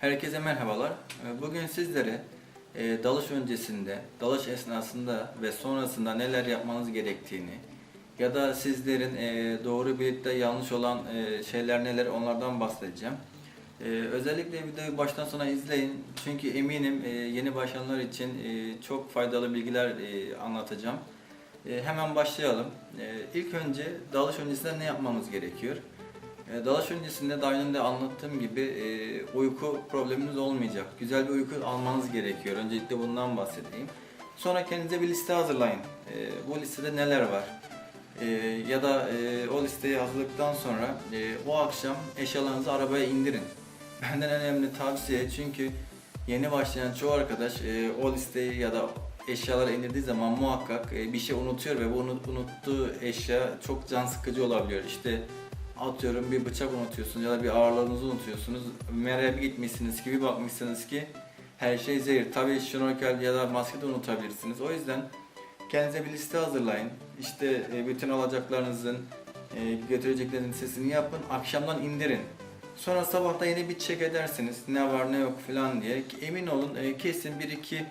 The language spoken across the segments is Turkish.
Herkese merhabalar. Ee, Bugün sizlere e, dalış öncesinde, dalış esnasında ve sonrasında neler yapmanız gerektiğini ya da sizlerin e, doğru bilip de yanlış olan e, şeyler neler onlardan bahsedeceğim. Özellikle videoyu baştan sona izleyin çünkü eminim yeni başlayanlar için çok faydalı bilgiler anlatacağım. Hemen başlayalım. İlk önce dalış öncesinde ne yapmamız gerekiyor? E, Dalış öncesinde daha önce de anlattığım gibi e, uyku probleminiz olmayacak. Güzel bir uyku almanız gerekiyor. Öncelikle bundan bahsedeyim. Sonra kendinize bir liste hazırlayın. E, bu listede neler var? Ya da o listeyi hazırladıktan sonra o akşam eşyalarınızı arabaya indirin. Benden en önemli tavsiye çünkü yeni başlayan çoğu arkadaş o listeyi ya da eşyaları indirdiği zaman muhakkak bir şey unutuyor ve bu unut- unuttuğu eşya çok can sıkıcı olabiliyor. İşte atıyorum bir bıçak unutuyorsunuz ya da bir ağırlığınızı unutuyorsunuz. Mera'ya bir gitmişsiniz ki bir bakmışsınız ki her şey zehir. Tabii şnorkel ya da maske de unutabilirsiniz. O yüzden kendinize bir liste hazırlayın. İşte e, bütün alacaklarınızın, e, götüreceklerinizin listesini yapın. Akşamdan indirin. Sonra sabahta yine bir check edersiniz. Ne var ne yok falan diye. Emin olun e, kesin bir iki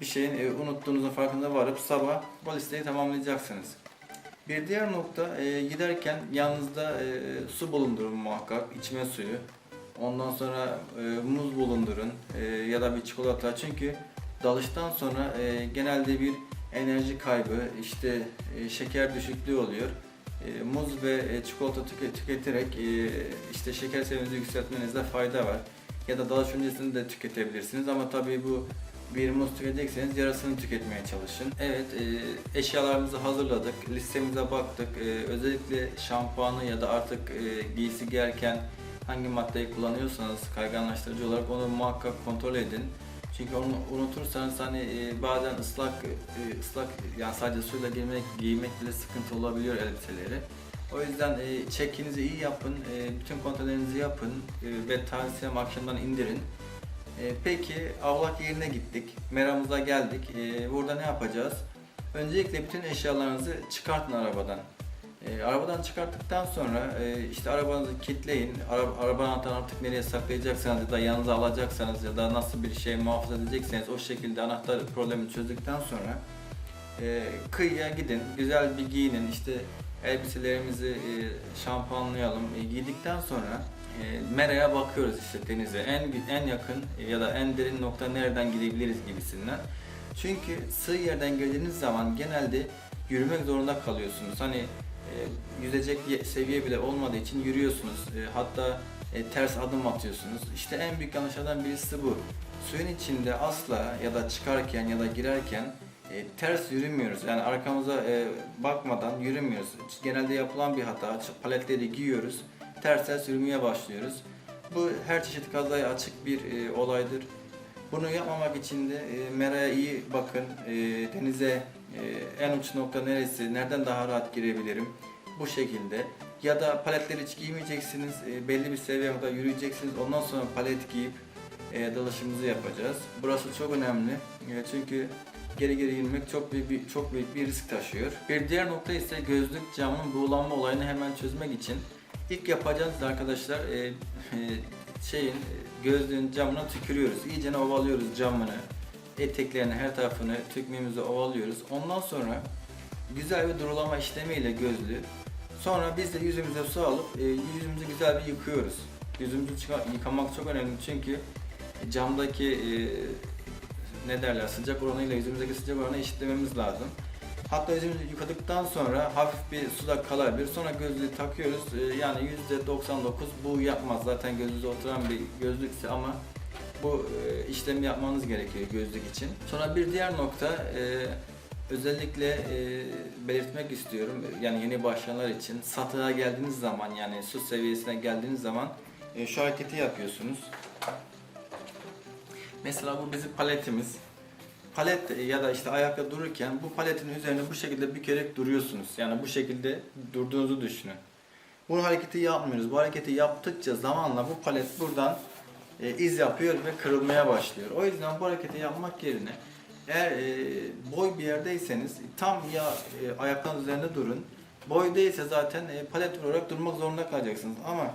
bir şeyin unuttuğunuzun farkında varıp sabah o listeyi tamamlayacaksınız. Bir diğer nokta e, giderken yanınızda e, su bulundurun muhakkak, içme suyu. Ondan sonra e, muz bulundurun e, ya da bir çikolata. Çünkü dalıştan sonra e, genelde bir enerji kaybı, işte e, şeker düşüklüğü oluyor. E, muz ve e, çikolata tüke- tüketerek e, işte şeker seviyenizi yükseltmenizde fayda var. Ya da dalış öncesinde de tüketebilirsiniz ama tabii bu bir muz tüketecekseniz yarısını tüketmeye çalışın. Evet, e, eşyalarımızı hazırladık, listemize baktık. E, özellikle şampuanı ya da artık e, giysi giyerken hangi maddeyi kullanıyorsanız kayganlaştırıcı olarak onu muhakkak kontrol edin. Çünkü onu unutursanız hani e, bazen ıslak e, ıslak yani sadece suyla giymek, giymek bile sıkıntı olabiliyor elbiseleri. O yüzden e, checkinizi iyi yapın, e, bütün kontrollerinizi yapın e, ve tavsiyem akşamdan indirin. E, peki avlak yerine gittik. Meramıza geldik. E, burada ne yapacağız? Öncelikle bütün eşyalarınızı çıkartın arabadan. E, arabadan çıkarttıktan sonra e, işte arabanızı kilitleyin. Ara, araba anahtarını artık nereye saklayacaksanız ya da yanınıza alacaksanız ya da nasıl bir şey muhafaza edecekseniz o şekilde anahtar problemini çözdükten sonra e, kıyıya gidin. Güzel bir giyinin. işte elbiselerimizi e, şampuanlayalım. E, giydikten sonra Mera'ya bakıyoruz işte denize. En en yakın ya da en derin nokta nereden gidebiliriz gibisinden. Çünkü sığ yerden geldiğiniz zaman genelde yürümek zorunda kalıyorsunuz. Hani e, yüzecek ye- seviye bile olmadığı için yürüyorsunuz. E, hatta e, ters adım atıyorsunuz. İşte en büyük yanlışlardan birisi bu. Suyun içinde asla ya da çıkarken ya da girerken e, ters yürümüyoruz. Yani arkamıza bakmadan yürümüyoruz. Genelde yapılan bir hata. Paletleri giyiyoruz. Ters ters yürümeye başlıyoruz. Bu her çeşit kazaya açık bir e, olaydır. Bunu yapmamak için de e, meraya iyi bakın. E, denize e, en uç nokta neresi, nereden daha rahat girebilirim bu şekilde. Ya da paletleri hiç giymeyeceksiniz, e, belli bir seviyeye kadar yürüyeceksiniz. Ondan sonra palet giyip e, dalışımızı yapacağız. Burası çok önemli. E, çünkü geri geri yürümek çok büyük bir, çok büyük bir risk taşıyor. Bir diğer nokta ise gözlük camının buğulanma olayını hemen çözmek için ilk yapacağınız arkadaşlar e, e, şeyin e, gözlüğün camına tükürüyoruz. İyice ovalıyoruz camını. Eteklerini her tarafını tükmemizi ovalıyoruz. Ondan sonra güzel bir durulama işlemiyle gözlüğü Sonra biz de yüzümüze su alıp e, yüzümüzü güzel bir yıkıyoruz. Yüzümüzü yıkamak çok önemli çünkü camdaki e, ne derler sıcak oranıyla yüzümüzdeki sıcak oranı eşitlememiz lazım. Hatta yüzümüzü yıkadıktan sonra hafif bir suda kalabilir. Sonra gözlüğü takıyoruz. E, yani %99 bu yapmaz. Zaten gözünüze oturan bir gözlükse ama bu e, işlemi yapmanız gerekiyor gözlük için. Sonra bir diğer nokta e, özellikle e, belirtmek istiyorum. Yani yeni başlayanlar için satığa geldiğiniz zaman yani su seviyesine geldiğiniz zaman şu hareketi yapıyorsunuz. Mesela bu bizim paletimiz. Palet ya da işte ayakta dururken bu paletin üzerine bu şekilde bükerek duruyorsunuz. Yani bu şekilde durduğunuzu düşünün. Bu hareketi yapmıyoruz. Bu hareketi yaptıkça zamanla bu palet buradan e, iz yapıyor ve kırılmaya başlıyor. O yüzden bu hareketi yapmak yerine eğer e, boy bir yerdeyseniz tam ya e, ayaklarınız üzerinde durun. Boy değilse zaten e, palet olarak durmak zorunda kalacaksınız. Ama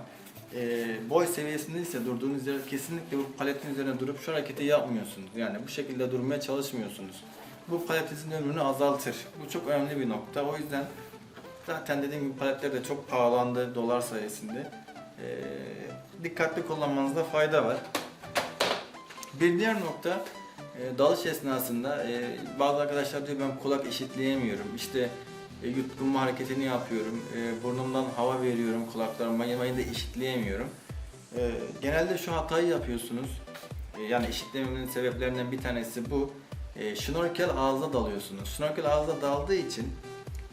e, boy seviyesindeyse durduğunuz yer kesinlikle bu paletin üzerine durup şu hareketi yapmıyorsunuz. Yani bu şekilde durmaya çalışmıyorsunuz. Bu paletinizin ömrünü azaltır. Bu çok önemli bir nokta. O yüzden zaten dediğim gibi paletler de çok pahalandı dolar sayesinde. E, dikkatli kullanmanızda fayda var. Bir diğer nokta e, dalış esnasında e, bazı arkadaşlar diyor ben kulak eşitleyemiyorum. İşte e, yutkunma hareketini yapıyorum. E, burnumdan hava veriyorum kulaklarıma. Yemeği de eşitleyemiyorum. E, genelde şu hatayı yapıyorsunuz. E, yani eşitlememenin sebeplerinden bir tanesi bu. E, şnorkel ağza dalıyorsunuz. Şnorkel ağza daldığı için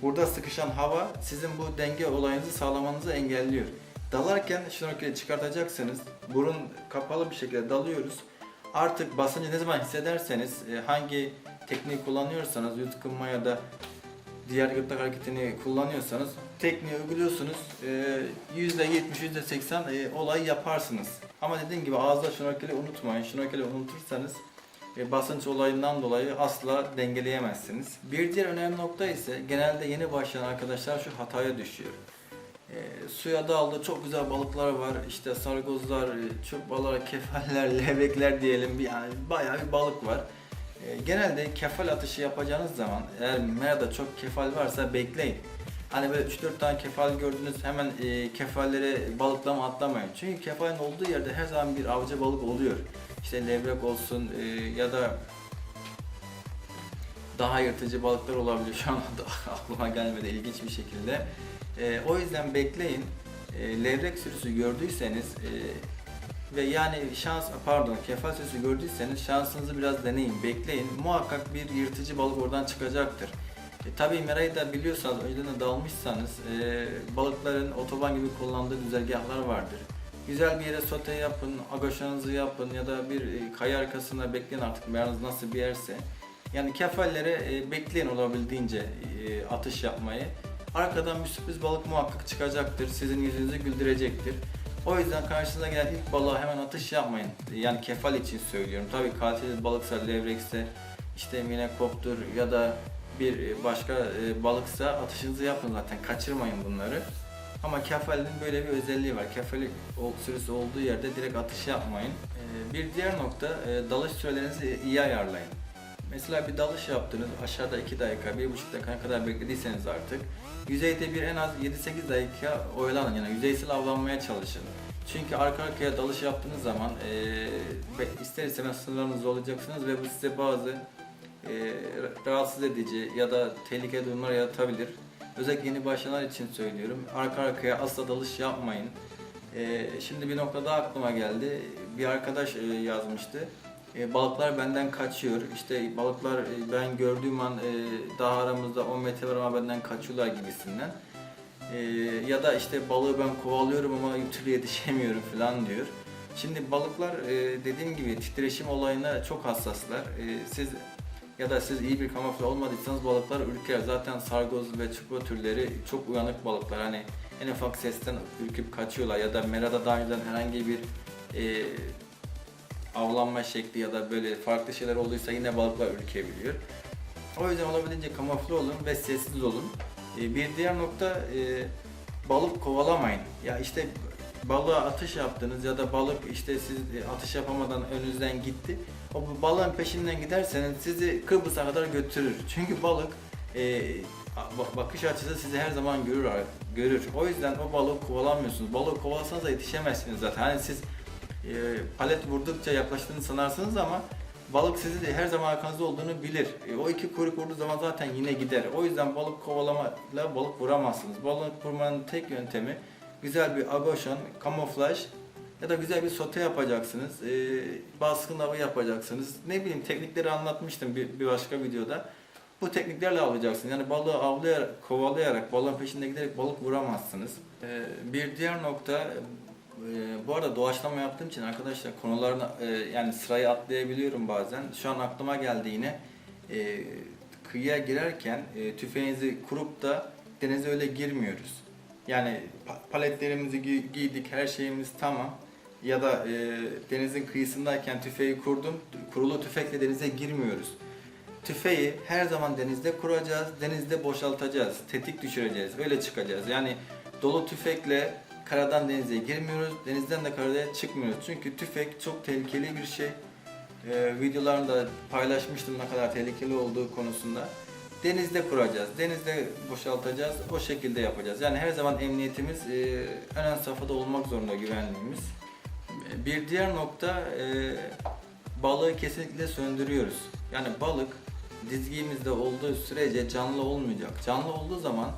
burada sıkışan hava sizin bu denge olayınızı sağlamanızı engelliyor. Dalarken şnorkeli çıkartacaksınız. Burun kapalı bir şekilde dalıyoruz. Artık basıncı ne zaman hissederseniz e, hangi tekniği kullanıyorsanız yutkunma ya da diğer gırtlak hareketini kullanıyorsanız tekniği uyguluyorsunuz. E, %70, %80 e, olayı yaparsınız. Ama dediğim gibi ağızda şnorkeli unutmayın. Şnorkeli unutursanız e, basınç olayından dolayı asla dengeleyemezsiniz. Bir diğer önemli nokta ise genelde yeni başlayan arkadaşlar şu hataya düşüyor. E, suya daldı çok güzel balıklar var işte sargozlar, çöp balığı, kefaller, levrekler diyelim yani bayağı bir balık var. E, genelde kefal atışı yapacağınız zaman eğer merada çok kefal varsa bekleyin. Hani böyle 3-4 tane kefal gördünüz hemen e, kefallere balıklama atlamayın. Çünkü kefalin olduğu yerde her zaman bir avcı balık oluyor. İşte levrek olsun e, ya da daha yırtıcı balıklar olabiliyor. Şu an aklıma gelmedi ilginç bir şekilde. E, o yüzden bekleyin. E, levrek sürüsü gördüyseniz e, ve yani şans pardon sürüsü gördüyseniz şansınızı biraz deneyin, bekleyin. Muhakkak bir yırtıcı balık oradan çıkacaktır. E, tabii merayı da biliyorsanız, önceden de dalmışsanız e, balıkların otoban gibi kullandığı güzergahlar vardır. Güzel bir yere sote yapın, agaşanızı yapın ya da bir e, kaya arkasında bekleyin artık meranız nasıl bir yerse. Yani kefallere e, bekleyin olabildiğince e, atış yapmayı. Arkadan bir sürpriz balık muhakkak çıkacaktır, sizin yüzünüzü güldürecektir. O yüzden karşınıza gelen ilk balığa hemen atış yapmayın. Yani kefal için söylüyorum. Tabii kaliteli balıksa, levrekse, işte minekoptur ya da bir başka e, balıksa atışınızı yapın zaten. Kaçırmayın bunları. Ama kefalin böyle bir özelliği var. Kefali sürüsü olduğu yerde direkt atış yapmayın. E, Bir diğer nokta e, dalış sürelerinizi iyi ayarlayın. Mesela bir dalış yaptınız, aşağıda 2 dakika, 1,5 dakika kadar beklediyseniz artık yüzeyde bir en az 7-8 dakika oyalanın yani yüzeysel avlanmaya çalışın. Çünkü arka arkaya dalış yaptığınız zaman e, ister istemez sınırlarınızı zorlayacaksınız ve bu size bazı e, rahatsız edici ya da tehlikeli durumlar yaratabilir. Özellikle yeni başlayanlar için söylüyorum. Arka arkaya asla dalış yapmayın. E, şimdi bir nokta daha aklıma geldi. Bir arkadaş e, yazmıştı. E, balıklar benden kaçıyor. İşte balıklar e, ben gördüğüm an e, daha aramızda 10 metre var ama benden kaçıyorlar gibisinden. Ya da işte balığı ben kovalıyorum ama bir türlü yetişemiyorum falan diyor. Şimdi balıklar dediğim gibi titreşim olayına çok hassaslar. Siz ya da siz iyi bir kamufle olmadıysanız balıklar ürker. Zaten sargoz ve çupa türleri çok uyanık balıklar. Hani en ufak sesten ürküp kaçıyorlar ya da merada daha önceden herhangi bir e, avlanma şekli ya da böyle farklı şeyler olduysa yine balıklar ürkebiliyor. O yüzden olabildiğince kamufle olun ve sessiz olun. E, bir diğer nokta e, balık kovalamayın. Ya işte balığa atış yaptınız ya da balık işte siz e, atış yapamadan önünüzden gitti. O balığın peşinden giderseniz sizi Kıbrıs'a kadar götürür. Çünkü balık e, ba- bakış açısı sizi her zaman görür görür. O yüzden o balığı kovalamıyorsunuz. Balığı kovalasanız da yetişemezsiniz zaten. Hani siz e, palet vurdukça yaklaştığını sanarsınız ama balık sizi de her zaman arkanızda olduğunu bilir. E, o iki kuyruk vurduğu zaman zaten yine gider. O yüzden balık kovalamayla balık vuramazsınız. Balık vurmanın tek yöntemi güzel bir agoşon, kamuflaj ya da güzel bir sote yapacaksınız. E, baskın avı yapacaksınız. Ne bileyim teknikleri anlatmıştım bir, bir başka videoda. Bu tekniklerle avlayacaksınız. Yani balığı avlayarak, kovalayarak, balığın peşinde giderek balık vuramazsınız. E, bir diğer nokta ee, bu arada doğaçlama yaptığım için arkadaşlar konularını e, yani sırayı atlayabiliyorum bazen. Şu an aklıma geldi yine. E, kıyıya girerken e, tüfeğinizi kurup da denize öyle girmiyoruz. Yani pa- paletlerimizi gi- giydik, her şeyimiz tamam. Ya da e, denizin kıyısındayken tüfeği kurdum, kurulu tüfekle denize girmiyoruz. Tüfeği her zaman denizde kuracağız, denizde boşaltacağız, tetik düşüreceğiz, öyle çıkacağız. Yani dolu tüfekle karadan denize girmiyoruz, denizden de karaya çıkmıyoruz. Çünkü tüfek çok tehlikeli bir şey. Ee, videolarında paylaşmıştım ne kadar tehlikeli olduğu konusunda. Denizde kuracağız, denizde boşaltacağız, o şekilde yapacağız. Yani her zaman emniyetimiz e, en ön safhada olmak zorunda güvenliğimiz. Bir diğer nokta e, balığı kesinlikle söndürüyoruz. Yani balık dizgimizde olduğu sürece canlı olmayacak. Canlı olduğu zaman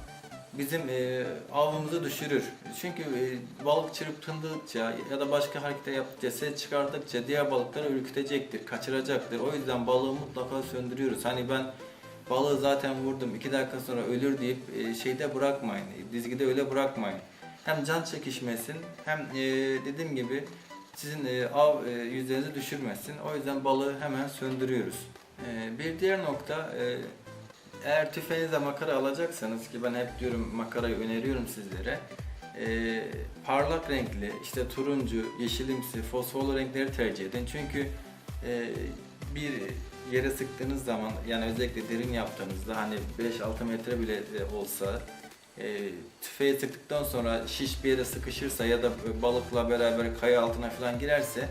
bizim e, avımızı düşürür. Çünkü e, balık çırpındıkça ya da başka hareket yaptıkça, ses çıkardıkça diğer balıkları ürkütecektir, kaçıracaktır. O yüzden balığı mutlaka söndürüyoruz. Hani ben balığı zaten vurdum, iki dakika sonra ölür deyip e, şeyde bırakmayın, dizgide öyle bırakmayın. Hem can çekişmesin hem e, dediğim gibi sizin e, av e, yüzlerinizi düşürmesin. O yüzden balığı hemen söndürüyoruz. E, bir diğer nokta e, eğer tüfeğinize makara alacaksanız ki ben hep diyorum makarayı öneriyorum sizlere. e, parlak renkli işte turuncu, yeşilimsi, fosforlu renkleri tercih edin. Çünkü e, bir yere sıktığınız zaman yani özellikle derin yaptığınızda hani 5-6 metre bile olsa e, tüfeği sıktıktan sonra şiş bir yere sıkışırsa ya da balıkla beraber kaya altına falan girerse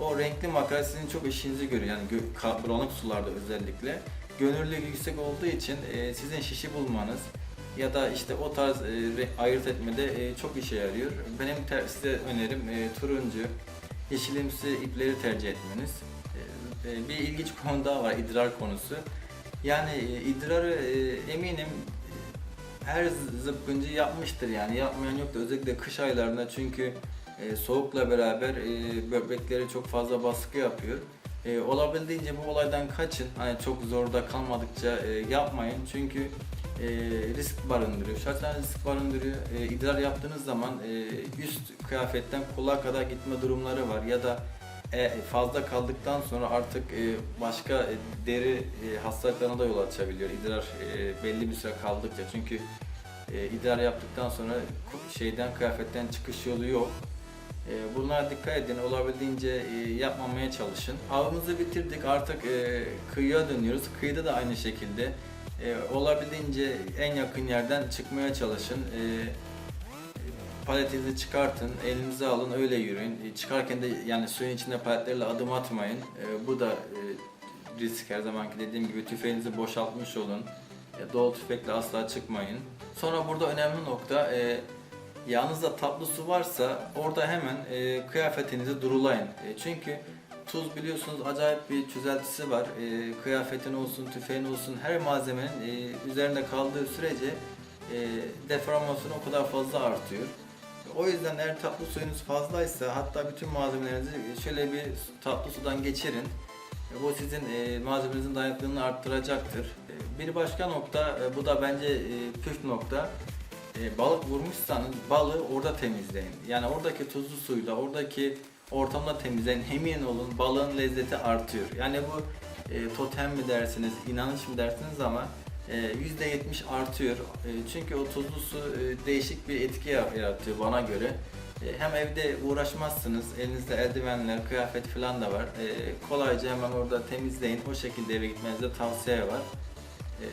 o renkli makara sizin çok işinizi görüyor. Yani bulanık sularda özellikle. Gönüllülük yüksek olduğu için e, sizin şişi bulmanız ya da işte o tarz e, ayırt etmede e, çok işe yarıyor. Benim size önerim e, turuncu, yeşilimsi ipleri tercih etmeniz. E, e, bir ilginç konu daha var idrar konusu. Yani e, idrarı e, eminim her zıpkıncı yapmıştır yani yapmayan yoktur özellikle kış aylarında çünkü e, soğukla beraber e, böbrekleri çok fazla baskı yapıyor. E, olabildiğince bu olaydan kaçın. Hani çok zorda kalmadıkça e, yapmayın çünkü e, risk barındırıyor. Şartlar risk barındırıyor. E, idrar yaptığınız zaman e, üst kıyafetten kola kadar gitme durumları var ya da e, fazla kaldıktan sonra artık e, başka e, deri e, hastalıklarına da yol açabiliyor idrar e, belli bir süre kaldıkça çünkü e, idrar yaptıktan sonra şeyden kıyafetten çıkış yolu yok. E, bunlara dikkat edin olabildiğince e, yapmamaya çalışın. Avımızı bitirdik artık e, kıyıya dönüyoruz. Kıyıda da aynı şekilde e, olabildiğince en yakın yerden çıkmaya çalışın. Paletinizi çıkartın, elinize alın, öyle yürüyün. Çıkarken de yani suyun içinde paletlerle adım atmayın. Bu da risk her zamanki dediğim gibi tüfeğinizi boşaltmış olun. Dolu tüfekle asla çıkmayın. Sonra burada önemli nokta yanınızda tatlı su varsa orada hemen e, kıyafetinizi durulayın. E, çünkü tuz biliyorsunuz acayip bir çözeltisi var. E, kıyafetin olsun, tüfeğin olsun her malzemenin e, üzerinde kaldığı sürece e, deformasyon o kadar fazla artıyor. O yüzden eğer tatlı suyunuz fazlaysa hatta bütün malzemelerinizi şöyle bir tatlı sudan geçirin. E, Bu sizin e, malzemenizin dayanıklılığını arttıracaktır. E, Bir başka nokta, e, bu da bence püf nokta. E, Balık vurmuşsanız balığı orada temizleyin. Yani oradaki tuzlu suyla, oradaki ortamda temizleyin. Emin olun balığın lezzeti artıyor. Yani bu e, totem mi dersiniz, inanış mı dersiniz ama e, %70 artıyor. E, Çünkü o tuzlu su e, değişik bir etki ya- yaratıyor bana göre. E, Hem evde uğraşmazsınız, elinizde eldivenler, kıyafet falan da var. E, Kolayca hemen orada temizleyin. O şekilde eve gitmenize tavsiye var. E,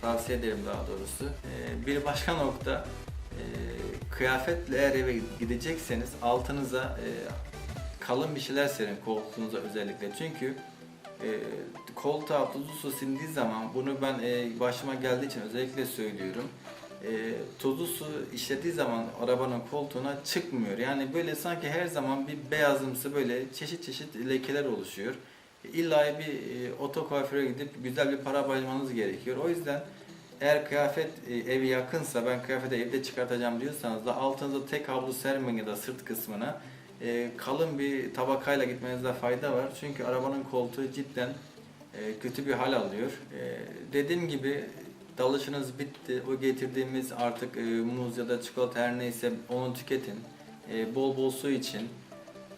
Tavsiye ederim daha doğrusu. E, Bir başka nokta, e, kıyafetle eğer eve gidecekseniz altınıza e, kalın bir şeyler serin koltuğunuza özellikle. Çünkü e, koltuğa tuzlu su sindiği zaman bunu ben başıma geldiği için özellikle söylüyorum. E, tuzlu su işlediği zaman arabanın koltuğuna çıkmıyor. Yani böyle sanki her zaman bir beyazımsı böyle çeşit çeşit lekeler oluşuyor. İlla bir e, oto kuaföre gidip güzel bir para bayılmanız gerekiyor. O yüzden eğer kıyafet e, evi yakınsa ben kıyafeti evde çıkartacağım diyorsanız da altınıza tek havlu sermeyin ya da sırt kısmına e, kalın bir tabakayla gitmenizde fayda var. Çünkü arabanın koltuğu cidden e, kötü bir hal alıyor. Dediğim gibi dalışınız bitti. O getirdiğimiz artık muz ya da çikolata her neyse onu tüketin. Bol bol su için.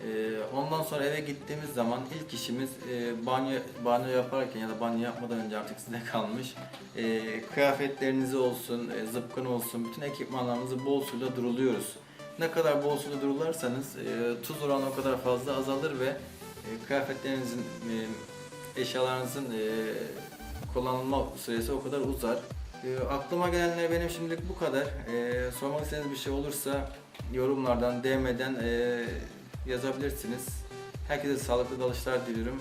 E, ondan sonra eve gittiğimiz zaman ilk işimiz e, banyo banyo yaparken ya da banyo yapmadan önce artık size kalmış. E, kıyafetlerinizi olsun, e, zıpkın olsun, bütün ekipmanlarımızı bol suyla duruluyoruz. Ne kadar bol suyla durularsanız tuz oranı o kadar fazla azalır ve kıyafetlerinizin, eşyalarınızın kullanılma süresi o kadar uzar. Aklıma gelenler benim şimdilik bu kadar. Sormak istediğiniz bir şey olursa yorumlardan, DM'den yazabilirsiniz. Herkese sağlıklı dalışlar diliyorum.